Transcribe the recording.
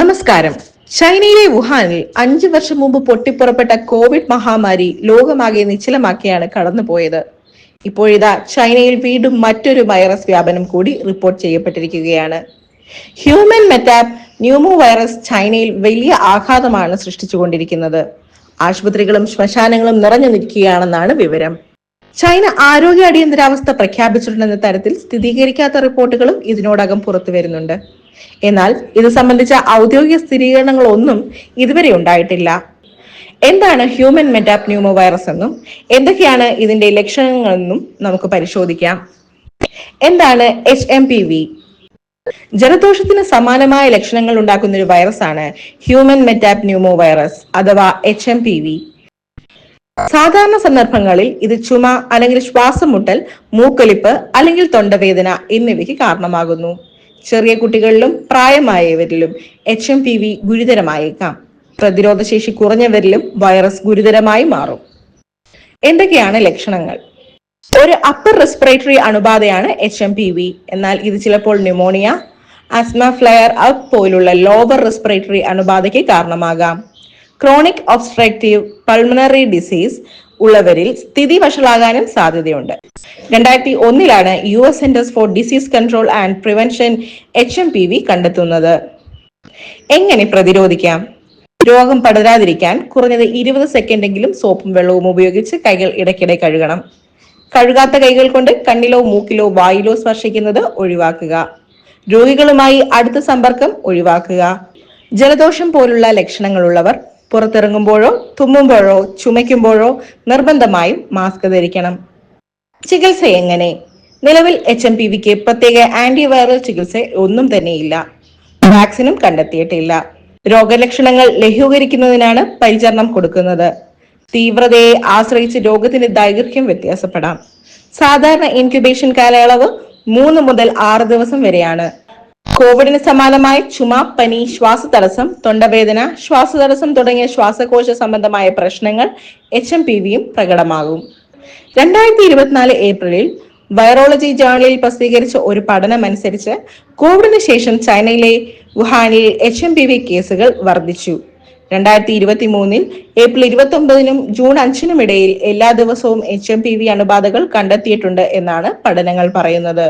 നമസ്കാരം. ചൈനയിലെ വുഹാനിൽ അഞ്ചു വർഷം മുമ്പ് പൊട്ടിപ്പുറപ്പെട്ട കോവിഡ് മഹാമാരി ലോകമാകെ നിശ്ചലമാക്കിയാണ് കടന്നുപോയത്. ഇപ്പോഴിതാ ചൈനയിൽ വീണ്ടും മറ്റൊരു വൈറസ് വ്യാപനം കൂടി റിപ്പോർട്ട് ചെയ്യപ്പെട്ടിരിക്കുകയാണ്. ഹ്യൂമൻ മെറ്റാപ് ന്യൂമോ വൈറസ് ചൈനയിൽ വലിയ ആഘാതമാണ് സൃഷ്ടിച്ചുകൊണ്ടിരിക്കുന്നത്. ആശുപത്രികളും ശ്മശാനങ്ങളും നിറഞ്ഞു നിൽക്കുകയാണെന്നാണ് വിവരം. ചൈന ആരോഗ്യ അടിയന്തരാവസ്ഥ പ്രഖ്യാപിച്ചിട്ടുണ്ടെന്ന തരത്തിൽ സ്ഥിരീകരിക്കാത്ത റിപ്പോർട്ടുകളും ഇതിനോടകം പുറത്തു വരുന്നുണ്ട് എന്നാൽ ഇത് സംബന്ധിച്ച ഔദ്യോഗിക സ്ഥിരീകരണങ്ങളൊന്നും ഇതുവരെ ഉണ്ടായിട്ടില്ല. എന്താണ് ഹ്യൂമൻ മെറ്റാപ് ന്യൂമോ വൈറസ് എന്നും എന്തൊക്കെയാണ് ഇതിന്റെ ലക്ഷണങ്ങളെന്നും നമുക്ക് പരിശോധിക്കാം. എന്താണ് എച്ച് എം പി വി ജലദോഷത്തിന് സമാനമായ ലക്ഷണങ്ങൾ ഉണ്ടാക്കുന്ന ഒരു വൈറസ് ആണ് ഹ്യൂമൻ മെറ്റാപ് ന്യൂമോ വൈറസ് അഥവാ എച്ച് എം പി വി സാധാരണ സന്ദർഭങ്ങളിൽ ഇത് ചുമ അല്ലെങ്കിൽ ശ്വാസം മുട്ടൽ മൂക്കൊലിപ്പ് അല്ലെങ്കിൽ തൊണ്ടവേദന എന്നിവയ്ക്ക് കാരണമാകുന്നു. ചെറിയ കുട്ടികളിലും പ്രായമായവരിലും എച്ച് എം പി വി ഗുരുതരമായേക്കാം. പ്രതിരോധശേഷി കുറഞ്ഞവരിലും വൈറസ് ഗുരുതരമായി മാറും. എന്തൊക്കെയാണ് ലക്ഷണങ്ങൾ? ഒരു അപ്പർ റെസ്പിറേറ്ററി അണുബാധയാണ് എച്ച് എം പി വി എന്നാൽ ഇത് ചിലപ്പോൾ ന്യൂമോണിയ ആസ്മ ഫ്ലെയർ അപ്പ് പോലുള്ള ലോവർ റെസ്പിറേറ്ററി അണുബാധയ്ക്ക് കാരണമാകാം. ക്രോണിക് ഒബ്സ്ട്രക്റ്റീവ് പൾമണറി ഡിസീസ് ഉള്ളവരിൽ സ്ഥിതി വഷളാകാനും സാധ്യതയുണ്ട്. രണ്ടായിരത്തി ഒന്നിലാണ് U S centres for disease control and prevention H M P V കണ്ടെത്തുന്നത്. എങ്ങനെ പ്രതിരോധിക്കാം? രോഗം പടരാതിരിക്കാൻ കുറഞ്ഞത് ഇരുപത് സെക്കൻഡെങ്കിലും സോപ്പും വെള്ളവും ഉപയോഗിച്ച് കൈകൾ ഇടയ്ക്കിടെ കഴുകണം. കഴുകാത്ത കൈകൾ കൊണ്ട് കണ്ണിലോ മൂക്കിലോ വായിലോ സ്പർശിക്കുന്നത് ഒഴിവാക്കുക. രോഗികളുമായി അടുത്ത സമ്പർക്കം ഒഴിവാക്കുക. ജലദോഷം പോലുള്ള ലക്ഷണങ്ങളുള്ളവർ പുറത്തിറങ്ങുമ്പോഴോ തുമ്മുമ്പോഴോ ചുമയ്ക്കുമ്പോഴോ നിർബന്ധമായും മാസ്ക് ധരിക്കണം. ചികിത്സ എങ്ങനെ? നിലവിൽ എച്ച് എം പി വിക്ക് പ്രത്യേക ആന്റിവൈറൽ ചികിത്സ ഒന്നും തന്നെയില്ല. വാക്സിനും കണ്ടെത്തിയിട്ടില്ല. രോഗലക്ഷണങ്ങൾ ലഘൂകരിക്കുന്നതിനാണ് പരിചരണം കൊടുക്കുന്നത്. തീവ്രതയെ ആശ്രയിച്ച് രോഗത്തിന്റെ ദൈർഘ്യം വ്യത്യാസപ്പെടാം. സാധാരണ ഇൻക്യുബേഷൻ കാലയളവ് മൂന്ന് മുതൽ ആറ് ദിവസം വരെയാണ്. കോവിഡിന് സമാനമായ ചുമ പനി ശ്വാസതടസ്സം തൊണ്ടവേദന ശ്വാസതടസ്സം തുടങ്ങിയ ശ്വാസകോശ സംബന്ധമായ പ്രശ്നങ്ങൾ എച്ച് എം പി വിയും പ്രകടമാകും. രണ്ടായിരത്തി ഇരുപത്തിനാല് ഏപ്രിലിൽ വൈറോളജി ജേണലിൽ പ്രസിദ്ധീകരിച്ച ഒരു പഠനം അനുസരിച്ച് കോവിഡിന് ശേഷം ചൈനയിലെ വുഹാനിൽ എച്ച് എം പി വി കേസുകൾ വർദ്ധിച്ചു. രണ്ടായിരത്തി ഇരുപത്തി മൂന്നിൽ ഏപ്രിൽ ഇരുപത്തി ഒമ്പതിനും ജൂൺ അഞ്ചിനും ഇടയിൽ എല്ലാ ദിവസവും എച്ച് എം പി വി അണുബാധകൾ കണ്ടെത്തിയിട്ടുണ്ട് എന്നാണ് പഠനങ്ങൾ പറയുന്നത്.